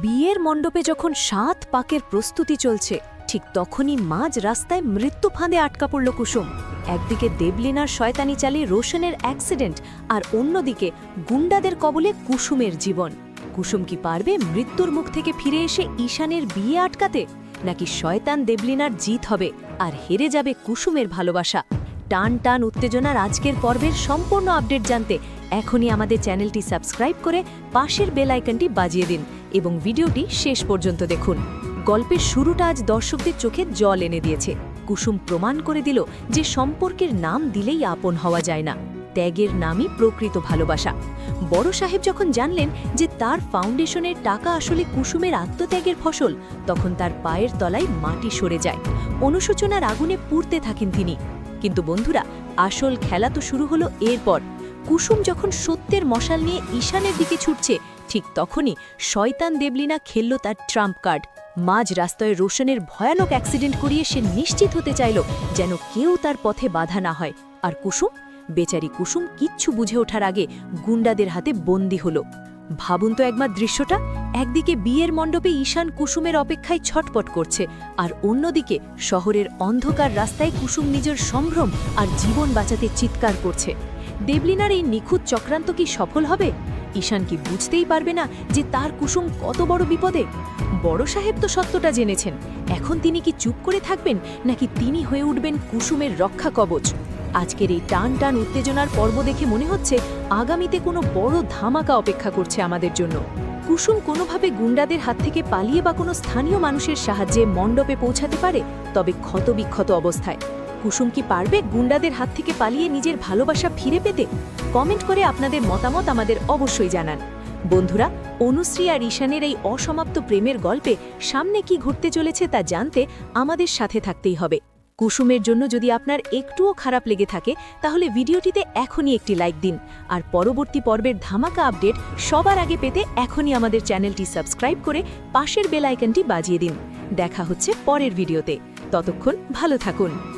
বিয়ের মণ্ডপে যখন সাত পাকের প্রস্তুতি চলছে, ঠিক তখনই মাঝ রাস্তায় মৃত্যু ফাঁদে আটকা পড়ল কুসুম। একদিকে দেবলিনার শয়তানি চালে রোশনের অ্যাক্সিডেন্ট আর অন্যদিকে গুন্ডাদের কবলে কুসুমের জীবন। কুসুম কি পারবে মৃত্যুর মুখ থেকে ফিরে এসে ঈশানের বিয়ে আটকাতে? নাকি শয়তান দেবলিনার জিত হবে আর হেরে যাবে কুসুমের ভালোবাসা? টান টান উত্তেজনার আজকের পর্বের সম্পূর্ণ আপডেট জানতে এখনই আমাদের চ্যানেলটি সাবস্ক্রাইব করে পাশের বেল আইকনটি বাজিয়ে দিন। এবং ভিডিওটি শেষ পর্যন্ত দেখুন। গল্পের শুরুটা আজ দর্শকদের চোখে জল এনে দিয়েছে। কুসুম প্রমাণ করে দিল যে সম্পর্কের নাম দিলেই আপন হওয়া যায় না। ত্যাগের নামই প্রকৃত ভালোবাসা। বড় সাহেব যখন জানলেন যে তার ফাউন্ডেশনের টাকা আসলে কুসুমের আত্মত্যাগের ফসল, তখন তার পায়ের তলায় মাটি সরে যায়। অনুশোচনার আগুনে পুড়তে থাকেন তিনি। কিন্তু বন্ধুরা, আসল খেলা তো শুরু হলো এরপর। কুসুম যখন সত্যের মশাল নিয়ে ঈশানের দিকে ছুটছে, ঠিক তখনই শয়তান দেবলিনা খেলল তার ট্রাম্প কার্ড। মাঝ রাস্তায় রোশনের ভয়ানক অ্যাক্সিডেন্ট করিয়ে সে নিশ্চিত হতে চাইল যেন কেউ তার পথে বাধা না হয়। আর কুসুম? বেচারি কুসুম কিচ্ছু বুঝে ওঠার আগে গুন্ডাদের হাতে বন্দি হল। ভাবুন তো একবার দৃশ্যটা, একদিকে বিয়ের মণ্ডপে ঈশান কুসুমের অপেক্ষায় ছটপট করছে, আর অন্যদিকে শহরের অন্ধকার রাস্তায় কুসুম নিজের সম্ভ্রম আর জীবন বাঁচাতে চিৎকার করছে। দেবলিনার এই নিখুঁত চক্রান্ত কি সফল হবে? ঈশান কি বুঝতেই পারবে না যে তার কুসুম কত বড় বিপদে? বড় সাহেব তো সত্যটা জেনেছেন। এখন তিনি কি চুপ করে থাকবেন, নাকি তিনি হয়ে উঠবেন কুসুমের রক্ষা কবচ? আজকের এই টান টান উত্তেজনার পর্ব দেখে মনে হচ্ছে আগামীতে কোনো বড় ধামাকা অপেক্ষা করছে আমাদের জন্য। কুসুম কোনোভাবে গুন্ডাদের হাত থেকে পালিয়ে বা কোনো স্থানীয় মানুষের সাহায্যে মণ্ডপে পৌঁছাতে পারে, তবে ক্ষতবিক্ষত অবস্থায়। কুসুম কি পারবে গুন্ডাদের হাত থেকে পালিয়ে নিজের ভালোবাসা ফিরে পেতে? কমেন্ট করে আপনাদের মতামত আমাদের অবশ্যই জানান। বন্ধুরা, অনুশ্রী আর ঈশানের এই অসমাপ্ত প্রেমের গল্পে সামনে কি ঘটতে চলেছে তা জানতে আমাদের সাথে থাকতেই হবে। কুসুমের জন্য যদি আপনার একটুও খারাপ লেগে থাকে, তাহলে ভিডিওটিতে এখনই একটি লাইক দিন। আর পরবর্তী পর্বের ধামাকা আপডেট সবার আগে পেতে এখনই আমাদের চ্যানেলটি সাবস্ক্রাইব করে পাশের বেল আইকনটি বাজিয়ে দিন। দেখা হচ্ছে পরের ভিডিওতে। ততক্ষণ ভালো থাকুন।